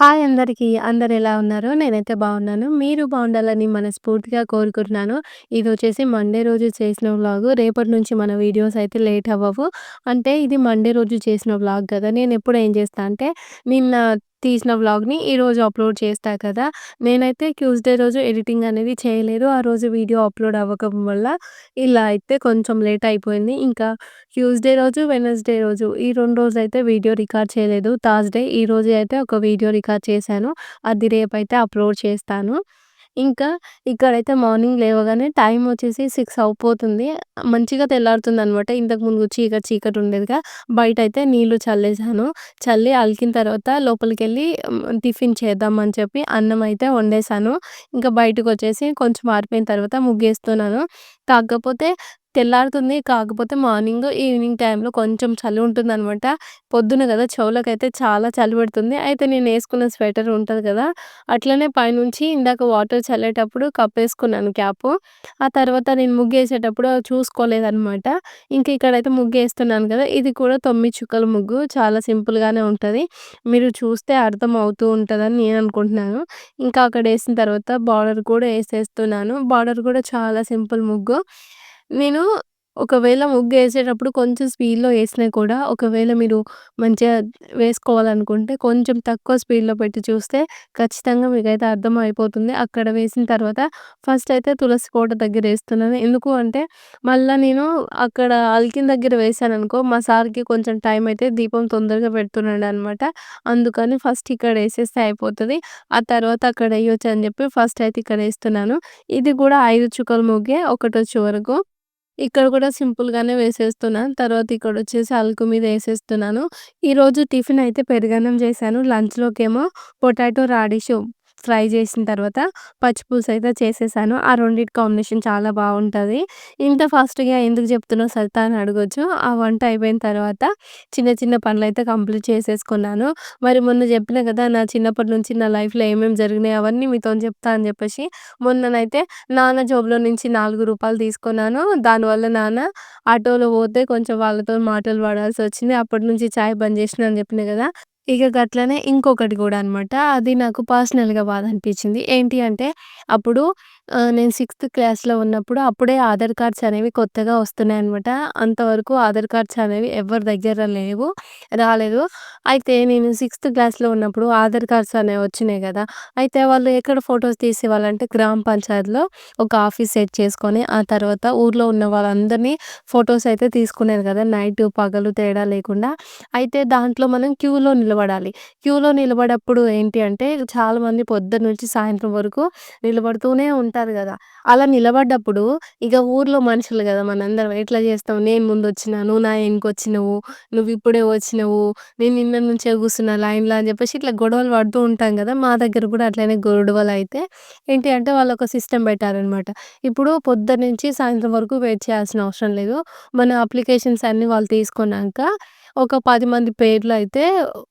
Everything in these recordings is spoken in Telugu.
హాయ్ అందరికీ. అందరు ఎలా ఉన్నారో నేనైతే బాగున్నాను. మీరు బాగుండాలని మనస్ఫూర్తిగా కోరుకుంటున్నాను. ఇది వచ్చేసి మండే రోజు చేసిన వ్లాగు. రేపటి నుంచి మన వీడియోస్ అయితే లేట్ అవ్వవు. అంటే ఇది మండే రోజు చేసిన వ్లాగ్ కదా! నేను ఎప్పుడు ఏం చేస్తా అంటే నిన్న తీసిన వ్లాగ్‌ని ఈరోజు అప్‌లోడ్ చేస్తా కదా! నేనైతే ట్యూస్‌డే రోజు ఎడిటింగ్ అనేది చేయలేదు. ఆ రోజు వీడియో అప్‌లోడ్ అవ్వకం వల్ల ఇలా అయితే కొంచెం లేట్ అయిపోయింది. ఇంకా ట్యూస్‌డే రోజు, వెనస్డే రోజు ఈ 2 రోజులైతే వీడియో రికార్డ్ చేయలేదు. థర్స్‌డే ఈరోజు అయితే ఒక వీడియో రికార్డ్ చేశాను. అది రేపు అయితే అప్‌లోడ్ చేస్తాను. ఇంకా ఇక్కడైతే మార్నింగ్ లేవగానే టైం వచ్చేసి సిక్స్ అవుపోతుంది మంచిగా తెల్లారుతుందనమాట. ఇంతకుముందు చీకటి చీకటి ఉండేదిగా. బయటైతే నీళ్ళు చల్లేసాను. చల్లి అలికిన తర్వాత లోపలికెళ్ళి టిఫిన్ టిఫిన్ చేద్దామని చెప్పి అన్నం అయితే వండేసాను. ఇంకా బయటకొచ్చేసి కొంచెం ఆరిపోయిన తర్వాత ముగ్గేస్తున్నాను. కాకపోతే తెల్లారుతుంది. కాకపోతే మార్నింగ్, ఈవినింగ్ టైంలో కొంచెం చలి ఉంటుంది అనమాట పొద్దున కదా! చెవులకైతే చాలా చలి పెడుతుంది. అయితే నేనేసుకున్న స్వెటర్ ఉంటుంది కదా! అట్లనే పైనుంచి ఇందాక వాటర్ చల్లేటప్పుడు కప్పేసుకున్నాను క్యాప్ ఆ తర్వాత నేను ముగ్గు వేసేటప్పుడు చూసుకోలేదనమాట. ఇంకా ఇక్కడైతే ముగ్గు వేస్తున్నాను కదా! ఇది కూడా తొమ్మిది చుక్కల ముగ్గు. చాలా సింపుల్‌గానే ఉంటుంది మీరు చూస్తే అర్థం అవుతూ ఉంటుందని నేను అనుకుంటున్నాను ఇంకా అక్కడ వేసిన తర్వాత బార్డర్ కూడా వేసేస్తున్నాను బార్డర్ కూడా చాలా సింపుల్ ముగ్గు. నేను ఒకవేళ ముగ్గేసేటప్పుడు కొంచెం స్పీడ్‌లో ఏసినా కూడా ఒకవేళ మీరు మంచిగా వేసుకోవాలనుకుంటే కొంచెం తక్కువ స్పీడ్‌లో పెట్టి చూస్తే ఖచ్చితంగా మీకైతే అర్థం అయిపోతుంది. అక్కడ వేసిన తర్వాత ఫస్ట్ అయితే తులసి కోట దగ్గర ఏస్తున్నాను. ఎందుకు అంటే మళ్ళా నేను అక్కడ అల్కిన్ దగ్గర వేశాననుకో మా సార్‌కి కొంచెం టైం అయితే దీపం తొందరగా పెడుతున్నాడనమాట. అందుకని ఫస్ట్ ఇక్కడ ఏసేస్తే అయిపోతది. ఆ తర్వాత అక్కడ ఎయొచ్చు అని చెప్పి ఫస్ట్ అయితే ఇక్కడ ఏస్తున్నాను. ఇది కూడా ఐదు చుక్కల ముగ్గే ఒకటో చివరకు ఇక్కడ కూడా సింపుల్‌గానే వేసేస్తున్నాను. తర్వాత ఇక్కడ వచ్చేసి అలుకు మీద వేసేస్తున్నాను ఈరోజు టిఫిన్ అయితే పెరుగన్నం చేశాను. లంచ్‌లోకేమో పొటాటో రాడిష్ ఫ్రై చేసిన తర్వాత పచ్చి పులుసు అయితే చేసేసాను. ఆ రెండిటి కాంబినేషన్ చాలా బాగుంటుంది ఇంత ఫాస్ట్‌గా ఎందుకు చెప్తున్నావు సరిత అని అడగొచ్చు. ఆ వంట అయిపోయిన తర్వాత చిన్న చిన్న పనులైతే కంప్లీట్ చేసేసుకున్నాను. మరి మొన్న చెప్పిన కదా! నా చిన్నప్పటి నుంచి నా లైఫ్‌లో ఏమేమి జరిగినాయి అవన్నీ మీతోని చెప్తా అని చెప్పేసి మొన్ననైతే నాన్న జేబులో నుంచి నాలుగు రూపాయలు తీసుకున్నాను. దానివల్ల నాన్న ఆటోలో పోతే కొంచెం వాళ్ళతో మాటలు పడాల్సి వచ్చింది అప్పటి నుంచి చాయ్ బంద్ చేసినా అని చెప్పిన కదా! ఇక గట్లనే ఇంకొకటి కూడా అనమాట. అది నాకు పర్సనల్‌గా బాధ అనిపించింది. ఏంటి అంటే అప్పుడు నేను సిక్స్త్ క్లాస్‌లో ఉన్నప్పుడు అప్పుడే ఆధార్ కార్డ్స్ అనేవి కొత్తగా వస్తున్నాయి అనమాట అంతవరకు ఆధార్ కార్డ్స్ అనేవి ఎవరి దగ్గర లేవు. రాలేదు. అయితే నేను సిక్స్త్ క్లాస్‌లో ఉన్నప్పుడు ఆధార్ కార్డ్స్ అనేవి వచ్చినాయి కదా! అయితే వాళ్ళు ఎక్కడ ఫొటోస్ తీసేవాళ్ళంటే గ్రామ పంచాయత్‌లో ఒక ఆఫీస్ సెట్ చేసుకొని ఆ తర్వాత ఊర్లో ఉన్న వాళ్ళందరిని ఫొటోస్ అయితే తీసుకునేది కదా! నైట్, పగలు తేడా లేకుండా. అయితే దాంట్లో మనం క్యూలో నిలబడాలి. క్యూలో నిలబడప్పుడు ఏంటి అంటే చాలామంది పొద్దున్న నుంచి సాయంత్రం వరకు నిలబడుతూనే ఉంటారు కదా! అలా నిలబడ్డప్పుడు ఇక ఊర్లో మనుషులు కదా! మనందరం ఎట్లా చేస్తాం? నేను ముందొచ్చినా, నువ్వు నా వచ్చినావు నువ్వు ఇప్పుడే వచ్చినవు, నేను నిన్న నుంచే కూర్చున్నా లైన్‌లో అని చెప్పేసి ఇట్లా గొడవలు పడుతూ ఉంటాం కదా! మా దగ్గర కూడా అట్లనే గొడవలు అయితే ఏంటి అంటే వాళ్ళొక సిస్టమ్ పెట్టారనమాట. ఇప్పుడు పొద్దున్నుంచి సాయంత్రం వరకు వెయిట్ చేయాల్సిన అవసరం లేదు. మన అప్లికేషన్స్ అన్నీ వాళ్ళు తీసుకున్నాక ఒక పది మంది పేర్లయితే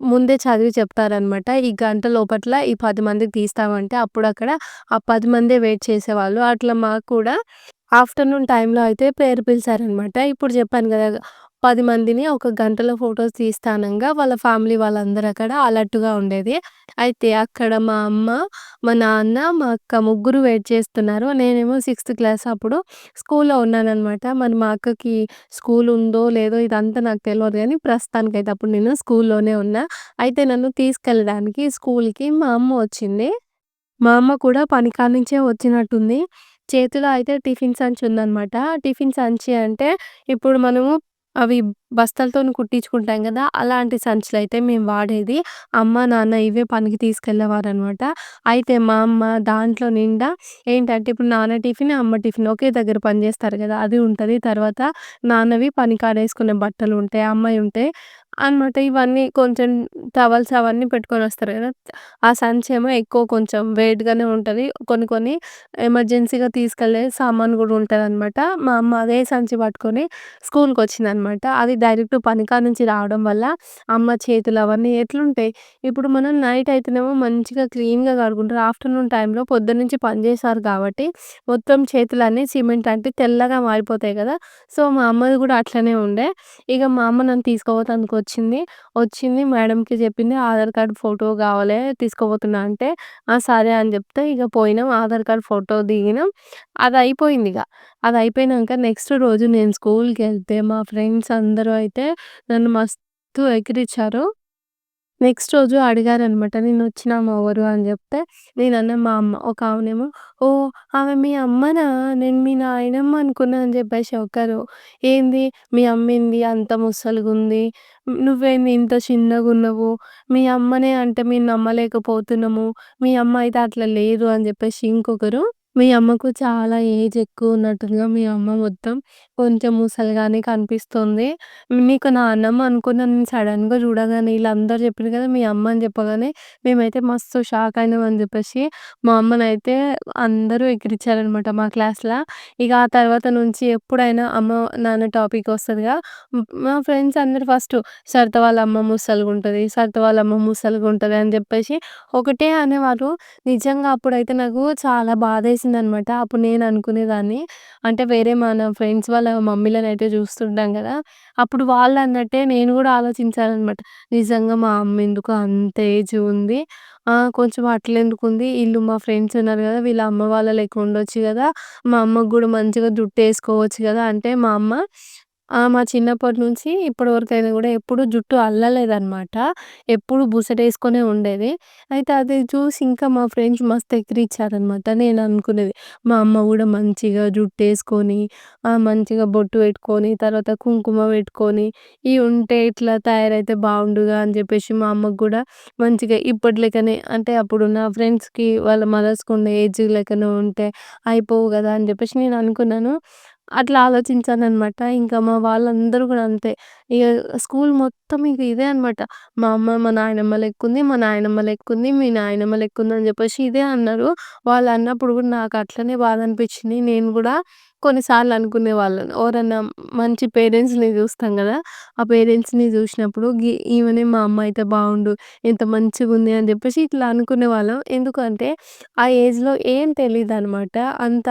ముందే చదివి చెప్తారనమాట. ఈ గంట లోపట్ల ఈ పది మందికి తీస్తామంటే అప్పుడక్కడ ఆ పది మందే వెయిట్ చేసేవాళ్ళు. అట్లా మాకు కూడా ఆఫ్టర్‌నూన్ టైంలో అయితే పేరు పిలిచారనమాట. ఇప్పుడు చెప్పాను కదా! పది మందిని ఒక గంటలో ఫోటోస్ తీస్తానంగా వాళ్ళ ఫ్యామిలీ వాళ్ళందరూ అక్కడ అలర్ట్‌గా ఉండేది. అయితే అక్కడ మా అమ్మ, మా నాన్న, మా అక్క ముగ్గురు వెయిట్ చేస్తున్నారు. నేనేమో సిక్స్త్ క్లాస్ అప్పుడు స్కూల్‌లో ఉన్నాననమాట. మరి మా అక్కకి స్కూల్ ఉందో లేదో ఇదంతా నాకు తెలవదు ప్రస్తుతానికి ప్రస్తుతానికైతే అప్పుడు నేను స్కూల్‌లోనే ఉన్నా. అయితే నన్ను తీసుకెళ్ళడానికి స్కూల్‌కి మా అమ్మ వచ్చింది. మా అమ్మ కూడా పని కాడ నుంచే వచ్చినట్టుంది. చేతిలో అయితే టిఫిన్ సంచి ఉందనమాట. టిఫిన్ సంచి అంటే ఇప్పుడు మనము అవి బస్తాలతోని కుట్టించుకుంటాం కదా! అలాంటి సంచులైతే మేము వాడేది. అమ్మ, నాన్న ఇవే పనికి తీసుకెళ్ళేవారనమాట. అయితే మా అమ్మ దాంట్లో నిండా ఏంటంటే ఇప్పుడు నాన్న టిఫిన్, అమ్మ టిఫిన్ ఒకే దగ్గర పని చేస్తారు కదా! అది ఉంటది. తర్వాత నాన్నవి పని కాడేసుకునే బట్టలుంటాయి. అమ్మయి ఉంటాయి అనమాట. ఇవన్నీ కొంచెం టవల్స్ అవన్నీ పెట్టుకొని వస్తారు కదా! ఆ సంచేమో ఎక్కువ కొంచెం వెయిట్‌గానే ఉంటది. కొన్ని కొన్ని ఎమర్జెన్సీగా తీసుకెళ్ళే సామాను కూడా ఉంటదనమాట. మా అమ్మ అదే సంచి పట్టుకొని స్కూల్‌కొచ్చిందనమాట. అది డైరెక్ట్ పని కాడ నుంచి రావడం వల్ల అమ్మ చేతులు అవన్నీ ఎట్లుంటాయి? ఇప్పుడు మనం నైట్ అయితేనేమో మంచిగా క్లీన్‌గా కడుకుంటారు ఆఫ్టర్‌నూన్ టైంలో పొద్దున్నుంచి పని చేశారు కాబట్టి మొత్తం చేతులన్నీ సిమెంట్ అంటి తెల్లగా మారిపోతాయి కదా! సో, మా అమ్మది కూడా అట్లనే ఉండే. ఇక మా అమ్మ నన్ను తీసుకుపోతానికి వచ్చింది. వచ్చింది మేడంకి చెప్పింది ఆధార్ కార్డ్ ఫోటో కావాలి తీసుకోబోతున్నా అంటే, ఆ! సరే అని చెప్తే ఇక పోయినాం. ఆధార్ కార్డ్ ఫోటో దిగినాం. అది అయిపోయింది ఇక అది అయిపోయినాక నెక్స్ట్ రోజు నేను స్కూల్కి వెళ్తే మా ఫ్రెండ్స్ అందరూ అయితే నన్ను మస్తు ఎక్కిరించారు. నెక్స్ట్ రోజు అడిగారనమాట. "నిన్నొచ్చిన ఎవరు" అని చెప్తే నేను అన్న మా అమ్మ. ఒక ఆమెనేమో ఓ ఆమె మీ అమ్మనా? నేను మీ నాయనమ్మ అనుకున్నా" అని చెప్పేసి ఒకరు. "ఏంది మీ అమ్మేంది అంత ముసలిగుంది? నువ్వేంది ఇంత చిన్నగున్నవు? మీ అమ్మనే అంటే మేము నమ్మలేకపోతున్నాము. మీ అమ్మ అయితే అట్లా లేదు" అని చెప్పేసి ఇంకొకరు. మీ అమ్మకు చాలా ఏజ్ ఎక్కువ ఉన్నట్టుగా మీ అమ్మ మొత్తం కొంచెం ముసలిగానే కనిపిస్తుంది. మీకు నాన్నమ్మ అనుకున్నా నేను సడెన్‌గా చూడగానే ఈళ్ళందరూ చెప్పిర్రు కదా! మీ అమ్మ అని చెప్పగానే మేమైతే మస్తు షాక్ అయినాం అని చెప్పేసి మా అమ్మనైతే అందరూ ఎక్కిరిచ్చారనమాట మా క్లాస్లో ఇక ఆ తర్వాత నుంచి ఎప్పుడైనా అమ్మ, నాన్న టాపిక్ వస్తదిగా మా ఫ్రెండ్స్ అందరూ ఫస్ట్ సరిత వాళ్ళ అమ్మ ముసలిగుంటది. సరిత వాళ్ళ అమ్మ ముసలిగుంటది అని చెప్పేసి ఒకటే అనేవాళ్ళు. నిజంగా అప్పుడైతే నాకు చాలా అనమాట అప్పుడు నేను అనుకునేదాన్ని అంటే వేరే మన ఫ్రెండ్స్ వాళ్ళ మమ్మీలనైతే చూస్తుంటాం కదా! అప్పుడు వాళ్ళన్నట్టే నేను కూడా ఆలోచించాననమాట. నిజంగా మా అమ్మ ఎందుకు అంత ఏజ్ ఉంది. కొంచెం కొంచెం అట్లెందుకుంది. ఈళ్ళు మా ఫ్రెండ్స్ ఉన్నారు కదా! వీళ్ళ అమ్మ వాళ్ళ లెక్క ఉండొచ్చు కదా! మా అమ్మకు కూడా మంచిగా జుట్టేసుకోవచ్చు కదా! అంటే మా అమ్మ మా చిన్నప్పటి నుంచి ఇప్పటి వరకైనా కూడా ఎప్పుడు జుట్టు అల్లలేదనమాట. ఎప్పుడు బుసటేసుకొనే ఉండేది. అయితే అది చూసి ఇంకా మా ఫ్రెండ్స్ మస్తు అనమాట నేను అనుకునేది మా అమ్మ కూడా మంచిగా జుట్టేసుకొని, వేసుకొని మంచిగా బొట్టు పెట్టుకొని, తర్వాత కుంకుమ పెట్టుకొని, ఇయి ఉంటే ఇట్లా తయారైతే బావుండుగా అని చెప్పేసి మా అమ్మకు కూడా మంచిగా ఇప్పటి లెక్కనే అంటే అప్పుడు నా ఫ్రెండ్స్‌కి వాళ్ళ మదర్స్‌కి ఉండే ఏజ్ లెక్కనే ఉంటే అయిపోవు కదా! అని చెప్పేసి నేను అనుకున్నాను. అట్లా ఆలోచించాననమాట. ఇంకా మా వాళ్ళందరూ కూడా అంతే. ఇగ స్కూల్ మొత్తం ఇక ఇదే అనమాట. మా అమ్మ మా నాయనమ్మ లెక్కుంది. మా నాయనమ్మ లెక్కుంది. మీ నాయనమ్మ లెక్కుంది అని చెప్పేసి ఇదే అన్నారు. వాళ్ళు అన్నప్పుడు కూడా నాకు అట్లనే బాధ అనిపించింది. నేను కూడా కొన్నిసార్లు అనుకునేవాళ్ళని. ఎవరన్నా మంచి పేరెంట్స్‌ని చూస్తాం కదా! ఆ పేరెంట్స్‌ని చూసినప్పుడు గి ఈమెనే మా అమ్మ అయితే బాగుండు ఎంత మంచిగుంది అని చెప్పేసి ఇట్లా అనుకునేవాళ్ళం. ఎందుకంటే ఆ ఏజ్‌లో ఏం తెలీదనమాట. అంత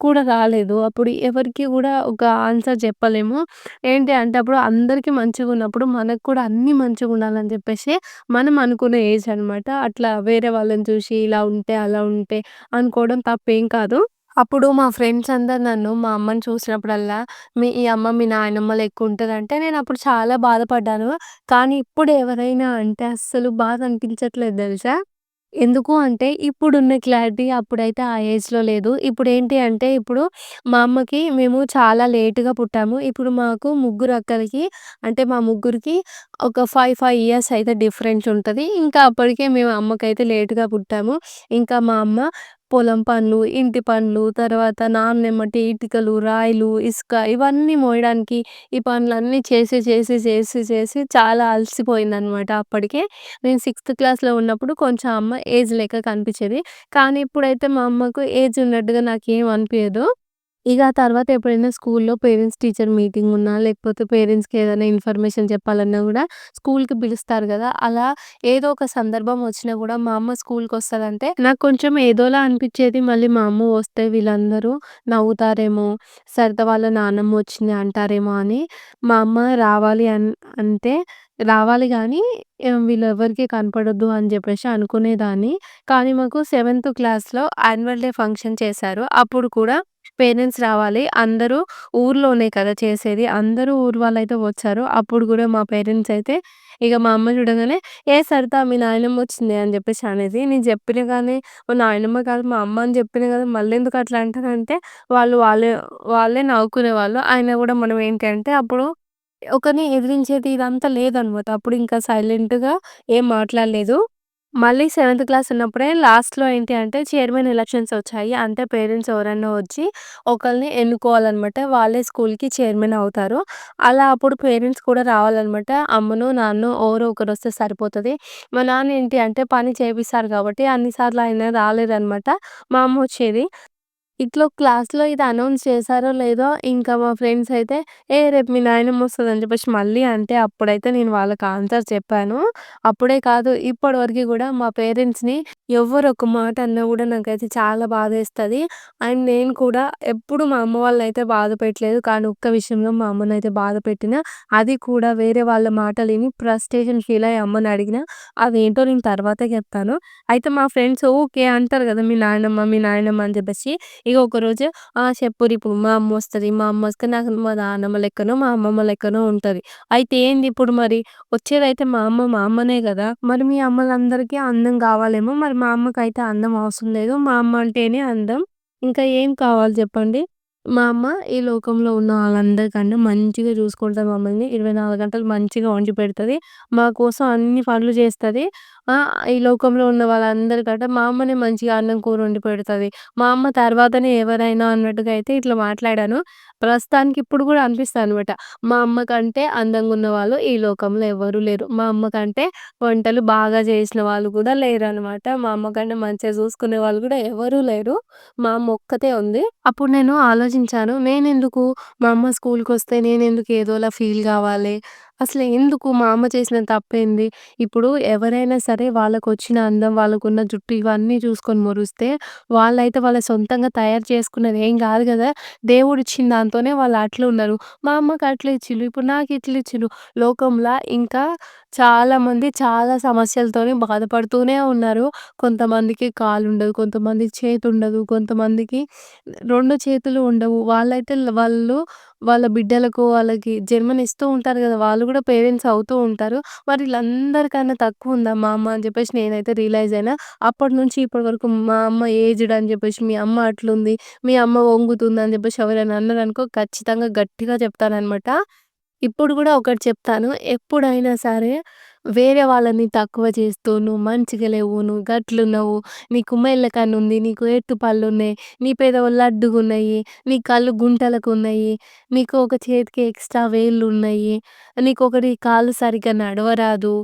కూడా రాలేదు. అప్పుడు ఎవరికీ కూడా ఒక ఆన్సర్ చెప్పలేము. ఏంటి అంటే అప్పుడు అందరికీ మంచిగున్నప్పుడు మనకు కూడా అన్నీ మంచిగుండాలని చెప్పేసి మనం అనుకునే ఏజ్ అనమాట. అట్లా వేరే వాళ్ళని చూసి ఇలా ఉంటే, అలా ఉంటే అనుకోవడం తప్పేం కాదు. అప్పుడు మా ఫ్రెండ్స్ అందరూ నన్ను మా అమ్మని చూసినప్పుడల్లా మీ ఈ అమ్మ మీ నాయనమ్మ లెక్క నేను అప్పుడు చాలా బాధపడ్డాను. కానీ ఇప్పుడు ఎవరైనా అంటే అస్సలు బాధ అనిపించట్లేదు తెలుసా? ఎందుకు అంటే ఇప్పుడున్న క్లారిటీ అప్పుడైతే ఆ ఏజ్‌లో లేదు. ఇప్పుడేంటి అంటే ఇప్పుడు మా అమ్మకి మేము చాలా లేట్‌గా పుట్టాము. ఇప్పుడు మాకు ముగ్గురు అక్కలకి అంటే మా ముగ్గురికి ఒక 5, 5 ఇయర్స్ అయితే డిఫరెన్స్ ఉంటది. ఇంకా అప్పటికే మేము అమ్మకైతే లేట్‌గా పుట్టాము. ఇంకా మా అమ్మ పొలం పనులు, ఇంటి పనులు, తర్వాత నాన్నెమ్మటి ఇటుకలు, రాయిలు, ఇసుక ఇవన్నీ మోయడానికి ఈ పనులన్నీ చేసి, చేసి, చేసి, చేసి చాలా అలసిపోయిందనమాట అప్పటికే. నేను సిక్స్త్ క్లాస్‌లో ఉన్నప్పుడు కొంచెం అమ్మ ఏజ్ లెక్క కనిపించేది. కానీ ఇప్పుడైతే మా అమ్మకు ఏజ్ ఉన్నట్టుగా నాకు ఏం అనిపించదు ఇక ఆ తర్వాత ఎప్పుడైనా స్కూల్‌లో పేరెంట్స్ టీచర్ మీటింగ్ ఉన్నా, లేకపోతే పేరెంట్స్‌కి ఏదైనా ఇన్ఫర్మేషన్ చెప్పాలన్నా కూడా స్కూల్‌కి పిలుస్తారు కదా అలా ఏదో ఒక సందర్భం వచ్చినా కూడా మా అమ్మ స్కూల్కి వస్తుందంటే నాకు కొంచెం ఏదోలా అనిపించేది మళ్ళీ మా అమ్మ వస్తే వీళ్ళందరూ నవ్వుతారేమో, సరిత వాళ్ళ నాన్నమ్మ వచ్చింది అంటారేమో అని మా అమ్మ రావాలి అన్ అంటే రావాలి కానీ వీళ్ళెవరికి కనపడొద్దు అని చెప్పేసి అనుకునేదాన్ని. కానీ మాకు సెవెంత్ క్లాస్‌లో యాన్యువల్ డే ఫంక్షన్ చేశారు. అప్పుడు కూడా పేరెంట్స్ రావాలి. అందరూ ఊర్లోనే కదా చేసేది. అందరూ ఊరు వాళ్ళైతే వచ్చారు. అప్పుడు కూడా మా పేరెంట్స్ అయితే ఇక మా అమ్మ చూడగానే "ఏ సరితో మీ నాయనమ్మ వచ్చింది" అని చెప్పేసి అనేది. నేను చెప్పిన కానీ మా నాయనమ్మ కాదు మా అమ్మ అని కానీ మళ్ళీ ఎందుకు అట్లా అంటారంటే వాళ్ళు వాళ్ళే వాళ్ళే నవ్వుకునేవాళ్ళు. అయినా కూడా మనం ఏంటంటే అప్పుడు ఒకరిని ఎదిరించేది ఇదంతా లేదనమాట. అప్పుడు ఇంకా సైలెంట్‌గా ఏం మాట్లాడలేదు. మళ్ళీ సెవెంత్ క్లాస్ ఉన్నప్పుడే లాస్ట్‌లో ఏంటి అంటే చైర్మన్ ఎలక్షన్స్ వచ్చాయి. అంటే పేరెంట్స్ ఎవరైనా వచ్చి ఒకరిని ఎన్నుకోవాలనమాట. వాళ్ళే స్కూల్‌కి చైర్మన్ అవుతారు. అలా అప్పుడు పేరెంట్స్ కూడా రావాలనమాట. అమ్మను నాన్నో ఎవరో ఒకరు వస్తే సరిపోతుంది మా నాన్న ఏంటి అంటే పని చేపిస్తారు కాబట్టి అన్ని సార్లు ఆయన రాలేదనమాట. మా అమ్మ వచ్చేది. ఇట్లో క్లాస్‌లో ఇది అనౌన్స్ చేశారో లేదో ఇంకా మా ఫ్రెండ్స్ అయితే, "ఏ రేపు మీ నాయనమ్మ వస్తుంది అని చెప్పేసి మళ్ళీ అంటే అప్పుడైతే నేను వాళ్ళకి ఆన్సర్ చెప్పాను. అప్పుడే కాదు ఇప్పటివరకు కూడా మా పేరెంట్స్‌ని ఎవ్వరు ఒక మాట అన్నా కూడా నాకైతే చాలా బాధేస్తది. అండ్ నేను కూడా ఎప్పుడు మా అమ్మ వాళ్ళనైతే బాధ పెట్టలేదు. కానీ ఒక్క విషయంలో మా అమ్మనైతే బాధ పెట్టిన అది కూడా వేరే వాళ్ళ మాటలు విని ఫ్రస్ట్రేషన్ ఫీల్ అయ్యి అమ్మని అడిగినా, అదేంటో నేను తర్వాత చెప్తాను. అయితే మా ఫ్రెండ్స్ ఓకే అంటారు కదా మీ నాయనమ్మ, మీ నాయనమ్మ అని చెప్పేసి ఇగ ఒకరోజు "ఆ! చెప్పుర్రి ఇప్పుడు మా వస్తుంది మా అమ్మ వస్తే నాకు మా నాన్నమ్మ లెక్కనో, మా అమ్మమ్మ లెక్కనో ఉంటుంది అయితే ఏంది ఇప్పుడు మరి? వచ్చేదైతే మా అమ్మ, మా అమ్మనే కదా మరి మీ అమ్మలందరికీ అందం కావాలేమో మరి మా అమ్మకైతే అందం అవసరం లేదు. మా అమ్మ అంటేనే అందం. ఇంకా ఏం కావాలి చెప్పండి మా అమ్మ ఈ లోకంలో ఉన్న వాళ్ళందరికన్నా మంచిగా చూసుకుంటుంది మమ్మల్ని. 24 గంటలు మంచిగా వండి పెడుతుంది మా కోసం అన్ని పనులు చేస్తుంది ఈ లోకంలో ఉన్న వాళ్ళందరికంటే మా అమ్మనే మంచిగా అన్నం, కూర వండి పెడుతుంది మా అమ్మ తర్వాతనే ఎవరైనా అన్నట్టుగా అయితే ఇట్లా మాట్లాడాను. ప్రస్తుతానికి ఇప్పుడు కూడా అనిపిస్తుంది అనమాట మా అమ్మ కంటే అందంగున్న వాళ్ళు ఈ లోకంలో ఎవ్వరు లేరు. మా అమ్మ కంటే వంటలు బాగా చేసిన వాళ్ళు కూడా లేరనమాట. మా అమ్మ కంటే మంచిగా చూసుకునే వాళ్ళు కూడా ఎవరూ లేరు. మా అమ్మ ఒక్కతే ఉంది. అప్పుడు నేను ఆలోచించాను. నేనెందుకు మా అమ్మ స్కూల్‌కి వస్తే నేనెందుకు ఏదోలా ఫీల్ కావాలి అసలు ఎందుకు మా అమ్మ చేసిన తప్పేంది? ఇప్పుడు ఎవరైనా సరే వాళ్ళకొచ్చిన అందం, వాళ్ళకున్న జుట్టు ఇవన్నీ చూసుకొని మురిస్తే, వాళ్ళైతే వాళ్ళ సొంతంగా తయారు చేసుకున్నది ఏం కాదు కదా దేవుడు దేవుడిచ్చిన దాంతోనే వాళ్ళు అట్లున్నారు. మా అమ్మకి అట్లా ఇచ్చిండ్రు ఇప్పుడు నాకు ఇట్లా ఇచ్చిండ్రు. లోకంలా ఇంకా చాలామంది చాలా సమస్యలతోని బాధపడుతూనే ఉన్నారు. కొంతమందికి కాలుండదు. కొంతమందికి చేతుండదు. కొంతమందికి రెండు చేతులు ఉండవు. వాళ్ళైతే వాళ్ళు వాళ్ళ బిడ్డలకు వాళ్ళకి జన్మనిస్తూ ఉంటారు గదా! వాళ్ళు గూడా పేరెంట్స్ అవుతూ ఉంటారు. మరి ఈళ్ళందరికన్నా తక్కువుందా మా అమ్మ అని జెప్పేసి నేనైతే రియలైజ్ అయినా. అప్పటినుంచి ఇప్పటి వరకు మా అమ్మ ఏజ్డ్ అని జెప్పేసి, మీ అమ్మ అట్లుంది, మీ అమ్మ వంగుతుంది అని జెప్పేసి ఎవరైనా అన్నారనుకో ఖచ్చితంగా గట్టిగా చెప్తాననమాట. ఇప్పుడు కూడా ఒకటి చెప్తాను. ఎప్పుడైనా సరే వేరే వాళ్ళని తక్కువ చేస్తూ, "నువ్వు మంచిగా లేవు. నువ్వు గట్లున్నవు. నీకు కన్ను ఉంది నీకు ఎట్టు పళ్ళు ఉన్నాయి నీ పెదవులు లడ్డుగున్నయి. నీ కళ్ళు గుంటలకు ఉన్నాయి నీకు ఒక చేతికి ఎక్స్‌ట్రా వేళ్ళున్నయి. ఒకటి కాలు సరిగ్గా నడవరాదు.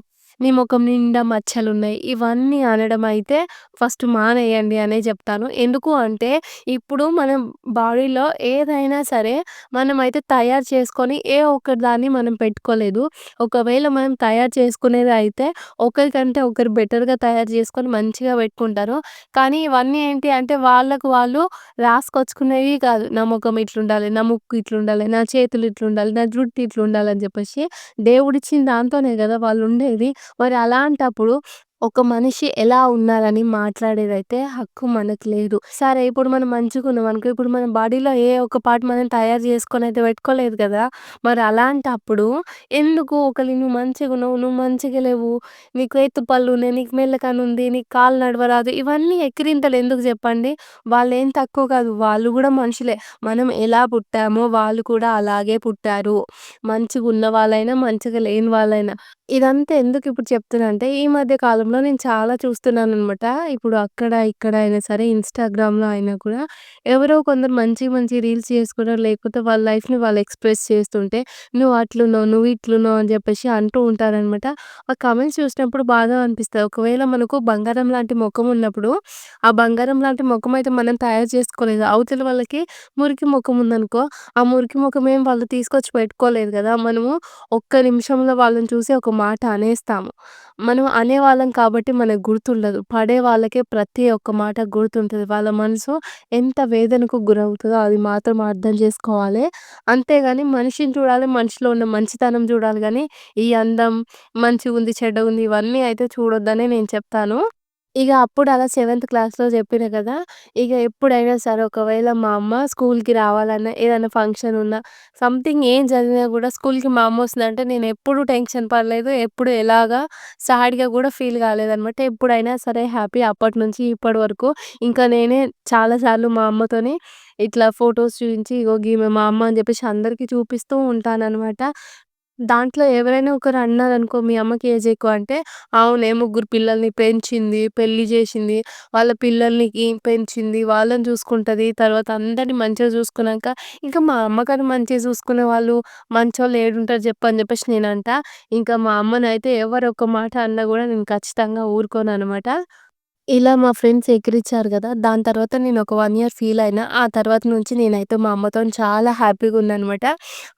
నీ ముఖం నిండా మచ్చలున్నయి." ఇవన్నీ అనడం అయితే ఫస్ట్ మానేయండి అనే చెప్తాను. ఎందుకు అంటే ఇప్పుడు మనం బాడీలో ఏదైనా సరే మనమైతే తయారు చేసుకొని ఏ ఒక్క దాన్ని మనం పెట్టుకోలేదు. ఒకవేళ మనం తయారు చేసుకునేది అయితే ఒకరికంటే ఒకరు బెటర్‌గా తయారు చేసుకొని మంచిగా పెట్టుకుంటారు. కానీ ఇవన్నీ ఏంటి అంటే వాళ్ళకు వాళ్ళు రాసుకొచ్చుకునేవి కాదు. నా ముఖం ఇట్లుండాలి, నా ముక్కు ఇట్లుండాలి, నా చేతులు ఇట్లుండాలి, నా జుట్టు ఇట్లుండాలి అని చెప్పేసి దేవుడిచ్చిన దాంతోనే కదా వాళ్ళు ఉండేది మరి అలాంటప్పుడు ఒక మనిషి ఎలా ఉన్నారని మాట్లాడేదైతే హక్కు మనకు లేదు. సరే ఇప్పుడు మనం మంచిగున్నామనుకో, ఇప్పుడు మన బాడీలో ఏ ఒక్క పార్ట్ మనం తయారు చేసుకొని అయితే పెట్టుకోలేదు కదా మరి అలాంటప్పుడు ఎందుకు ఒకళ్ళు "నువ్వు మంచిగా ఉన్నావు నువ్వు మంచిగా లేవు, నీకు ఎత్తు పళ్ళున్నయి, నీకు మెల్లకని ఉంది నీకు కాలు నడవరాదు" ఇవన్నీ ఎక్కిరింతలు ఎందుకు చెప్పండి వాళ్ళు ఏం తక్కువ కాదు. వాళ్ళు కూడా మనుషులే. మనం ఎలా పుట్టామో వాళ్ళు కూడా అలాగే పుట్టారు. మంచిగా ఉన్న వాళ్ళైనా, మంచిగా లేని వాళ్ళైనా. ఇదంతా ఎందుకు ఇప్పుడు చెప్తున్నా అంటే ఈ మధ్య కాలంలో నేను చాలా చూస్తున్నాననమాట. ఇప్పుడు అక్కడ, ఇక్కడ అయినా సరే ఇన్‌స్టాగ్రామ్‌లో అయినా కూడా ఎవరో కొందరు మంచి, మంచి రీల్స్ చేసుకోవడం లేకపోతే వాళ్ళ లైఫ్‌ని వాళ్ళు ఎక్స్‌ప్రెస్ చేస్తుంటే, "నువ్వు అట్లున్నావు, నువ్వు ఇట్లున్నావు" అని జెప్పేసి అంటూ ఉంటారనమాట. ఆ కామెంట్స్ చూసినప్పుడు బాగా అనిపిస్తది. ఒకవేళ మనకు బంగారం లాంటి మొఖం ఉన్నప్పుడు, ఆ బంగారం లాంటి మొఖం అయితే మనం తయారు చేసుకోలేదు. అవతల వాళ్ళకి మురికి మొఖం ఉందనుకో, ఆ మురికి మొఖం ఏం వాళ్ళు తీసుకొచ్చి పెట్టుకోలేదు గదా! మనము ఒక్క నిమిషంలో వాళ్ళని చూసి ఒక మాట అనేస్తాము. మనం అనేవాళ్ళం కాబట్టి మనకు గుర్తుండదు. పడే వాళ్ళకే ప్రతి ఒక్క మాట గుర్తుంటది. వాళ్ళ మనసు ఎంత వేదనకు గురవుతదో అది మాత్రం అర్థం చేసుకోవాలి. అంతేగాని మనిషిని చూడాలి, మనిషిలో ఉన్న మంచితనం చూడాలి గానీ, ఈ అందం, మంచిగుంది, చెడ్డగుంది ఇవన్నీ అయితే చూడొద్దనే నేను చెప్తాను. ఇక అప్పుడు అలా సెవెంత్ క్లాస్‌లో చెప్పిన కదా ఇక ఎప్పుడైనా సరే ఒకవేళ మా అమ్మ స్కూల్‌కి రావాలన్నా, ఏదైనా ఫంక్షన్ ఉన్నా, సంథింగ్ ఏం జరిగినా కూడా స్కూల్‌కి మా అమ్మ వస్తుందంటే నేను ఎప్పుడు టెన్షన్ పడలేదు. ఎప్పుడు ఎలాగా సాడ్‌గా కూడా ఫీల్ కాలేదనమాట. ఎప్పుడైనా సరే హ్యాపీ. అప్పటినుంచి ఇప్పటి వరకు ఇంకా నేనే చాలా సార్లు మా అమ్మతోని ఇట్లా ఫోటోస్ చూయించి, ఇగో గీమె మా అమ్మ అని చెప్పేసి అందరికీ చూపిస్తూ ఉంటాననమాట. దాంట్లో ఎవరైనా ఒకరు అన్నారనుకో, "మీ అమ్మకి ఏజ్ ఎక్కువ" అంటే, అవునే ముగ్గురు పిల్లల్ని పెంచింది, పెళ్ళి చేసింది వాళ్ళ పిల్లల్ని పెంచింది, వాళ్ళని చూసుకుంటది. తర్వాత అందరిని మంచిగా చూసుకున్నాక, ఇంకా మా అమ్మకన్నా మంచిగా చూసుకునే వాళ్ళు మంచోళ్ళు ఏడుంటారు చెప్పని అని నేను నేనంటా. ఇంకా మా అమ్మనైతే ఎవరు ఒక మాట అన్నా కూడా నేను ఖచ్చితంగా ఊరుకోను అనమాట ఇలా మా ఫ్రెండ్స్ ఎక్కిరిచ్చారు కదా దాని తర్వాత నేనొక 1 ఇయర్ ఫీలయినా. ఆ తర్వాత నుంచి నేనైతే మా అమ్మతోని చాలా హ్యాపీగున్నాననమాట.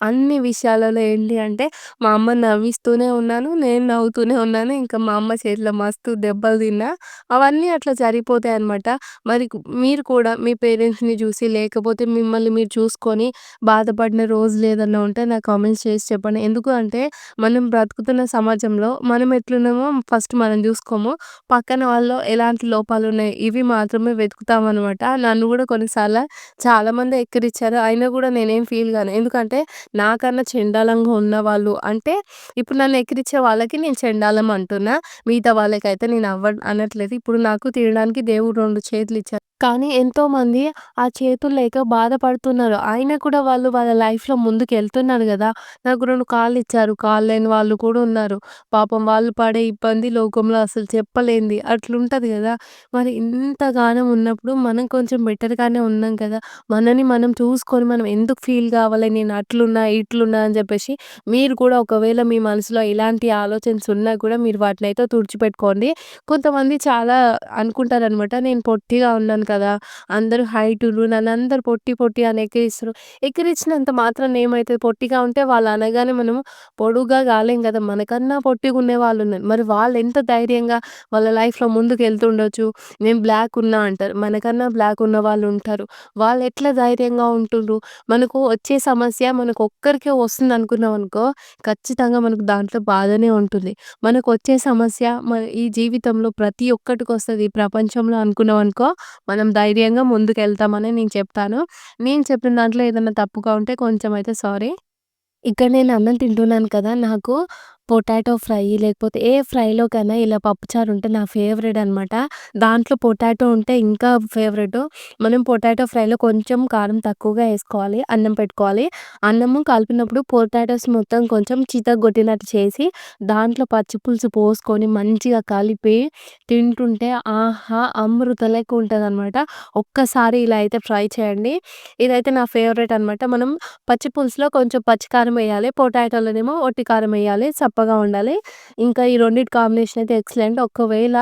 అన్ని విషయాలలో ఏంటి అంటే, మా అమ్మ నవ్విస్తూనే ఉన్నాను. నేను నవ్వుతూనే ఉన్నాను. ఇంకా మా అమ్మ చేతిలో మస్తు దెబ్బలు తిన్నా. అవన్నీ అట్లా జరిగిపోతాయనమాట. మరి మీరు కూడా మీ పేరెంట్స్‌ని చూసి లేకపోతే మిమ్మల్ని మీరు చూసుకొని బాధపడిన రోజులేదన్నా ఉంటే నాకు కామెంట్స్ చేసి చెప్పండి. ఎందుకు అంటే, మనం బ్రతుకుతున్న సమాజంలో మనం ఎట్లున్నామో ఫస్ట్ మనం చూసుకోము పక్కన వాళ్ళు ఎలా ఎలాంటి లోపాలున్నాయి, ఇవి మాత్రమే వెతుకుతామనమాట. నన్ను కూడా కొన్నిసార్లు చాలామంది ఎక్కిరిచ్చారు. అయినా కూడా నేనేం ఫీల్ కాను ఎందుకంటే, నాకన్నా చెండాలంగా ఉన్నవాళ్ళు అంటే, ఇప్పుడు నన్ను ఎక్కిరిచ్చే వాళ్ళకి నేను చెండాలం అంటున్నా. మిగతా వాళ్ళకైతే నేను అవ్వ అనట్లేదు. ఇప్పుడు నాకు తినడానికి దేవుడు రెండు చేతులు ఇచ్చారు కానీ ఎంతోమంది ఆ చేతులు లేక బాధపడుతున్నారు. అయినా కూడా వాళ్ళు వాళ్ళ లైఫ్‌లో ముందుకెళ్తున్నారు గదా! నాకు 2 కాళ్ళిచ్చారు. కాళ్ళు లేని వాళ్ళు కూడా ఉన్నారు. పాపం వాళ్ళు పడే ఇబ్బంది లోకంలో అసలు చెప్పలేనిది. అట్లుంటది గదా! మరి ఇంతగానం ఉన్నప్పుడు మనం కొంచెం బెటర్‌గానే ఉన్నాం కదా! మనని మనం చూసుకొని మనం ఎందుకు ఫీల్ గావాలి నేను అట్లున్నా, ఇట్లున్నా అని జెప్పేసి మీరు కూడా ఒకవేళ మీ మనసులో ఇలాంటి ఆలోచనస్ ఉన్నా కూడా మీరు వాటినైతే తుడిచిపెట్టుకోండి. కొంతమంది చాలా అనుకుంటారనమాట. నేను పొట్టిగా ఉన్నాను కదా! కదా అందరూ హైటులు అందరు పొట్టి, పొట్టి అని ఎక్కిరిస్తారు ఎక్కిరించినంత మాత్రం ఏమైతది? పొట్టిగా ఉంటే వాళ్ళు అనగానే మనము పొడుగ్గా కాలేం కదా మనకన్నా పొట్టిగా ఉండే వాళ్ళు ఉన్నారు మరి వాళ్ళెంత ధైర్యంగా వాళ్ళ లైఫ్‌లో ముందుకు వెళ్తుండొచ్చు నేను బ్లాక్ ఉన్నా అంటారు. మనకన్నా బ్లాక్ ఉన్న వాళ్ళు ఉంటారు వాళ్ళు ఎట్లా ధైర్యంగా ఉంటుండ్రు. మనకు వచ్చే సమస్య మనకు ఒక్కరికే వస్తుంది అనుకున్నాం అనుకో ఖచ్చితంగా మనకు దాంట్లో బాధనే ఉంటుంది. మనకు వచ్చే సమస్య మన ఈ జీవితంలో ప్రతి ఒక్కటికి వస్తుంది ఈ ప్రపంచంలో అనుకున్నాం అనుకో మనం ధైర్యంగా ముందుకెళ్తామని నేను చెప్తాను. నేను చెప్పిన దాంట్లో ఏదైనా తప్పుగా ఉంటే కొంచెం అయితే సారీ. ఇక్కడ నేను అన్నం తింటున్నాను కదా! నాకు పొటాటో ఫ్రై లేకపోతే ఏ ఫ్రైలోకైనా ఇలా పప్పుచారు ఉంటే నా ఫేవరెట్ అనమాట. దాంట్లో పొటాటో ఉంటే ఇంకా ఫేవరెట్ మనం పొటాటో ఫ్రైలో కొంచెం కారం తక్కువగా వేసుకోవాలి అన్నం పెట్టుకోవాలి. అన్నము కలిపినప్పుడు పొటాటోస్ మొత్తం కొంచెం చితగొట్టినట్టు చేసి, దాంట్లో పచ్చిపులుసు పోసుకొని మంచిగా కలిపి తింటుంటే ఆహా! అమృత లెక్క ఉంటుంది అనమాట ఒక్కసారి ఇలా అయితే ఫ్రై చేయండి. ఇదైతే నా ఫేవరెట్ అనమాట. మనం పచ్చి పులుసులో కొంచెం పచ్చికారం వేయాలి పొటాటోలోనేమో ఒట్టి కారం వేయాలి సప్పగా ఉండాలి. ఇంకా ఈ రెండింటి కాంబినేషన్ అయితే ఎక్సలెంట్. ఒకవేళ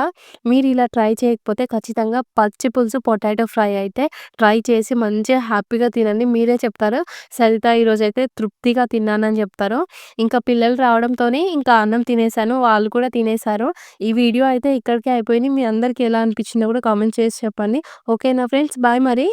మీరు ఇలా ట్రై చేయకపోతే ఖచ్చితంగా పచ్చి పులుసు పొటాటో ఫ్రై అయితే ట్రై చేసి మంచిగా హ్యాపీగా తినండి. మీరే చెప్తారు. సరిత ఈరోజైతే తృప్తిగా తిన్నానని చెప్తారు ఇంకా పిల్లలు రావడంతోనే ఇంకా అన్నం తినేసాను. వాళ్ళు కూడా తినేసారు. ఈ వీడియో అయితే ఇక్కడికే అయిపోయింది. మీ అందరికి ఎలా అనిపించిందో కూడా కామెంట్ చేసి చెప్పండి. ఓకేనా ఫ్రెండ్స్. బాయ్ మరి.